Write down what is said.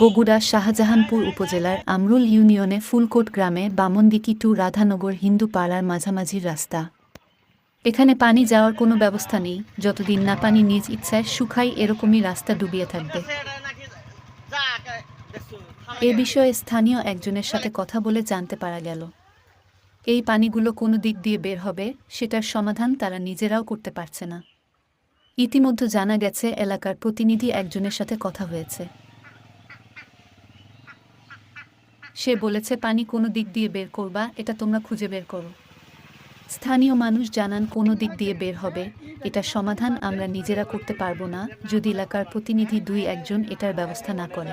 বগুড়া শাহজাহানপুর উপজেলার আমরুল ইউনিয়নে ফুলকোট গ্রামে বামনদিকি টু রাধানগর হিন্দু পাড়ার মাঝামাঝির রাস্তা। এখানে পানি যাওয়ার কোনো ব্যবস্থা নেই। যতদিন না পানি নিজ ইচ্ছায় শুকাই এরকমই রাস্তা ডুবিয়ে থাকবে। এ বিষয়ে স্থানীয় একজনের সাথে কথা বলে জানতে পারা গেল। এই পানিগুলো কোনো দিক দিয়ে বের হবে, সেটার সমাধান তারা নিজেরাও করতে পারছে না। ইতিমধ্যে জানা গেছে, এলাকার প্রতিনিধি একজনের সাথে কথা হয়েছে। সে বলেছে, পানি কোনো দিক দিয়ে বের করবা, এটা তোমরা খুঁজে বের করো। স্থানীয় মানুষ জানান, কোনো দিক দিয়ে বের হবে, এটা সমাধান আমরা নিজেরা করতে পারব না, যদি এলাকার প্রতিনিধি দুই একজন এটার ব্যবস্থা না করে।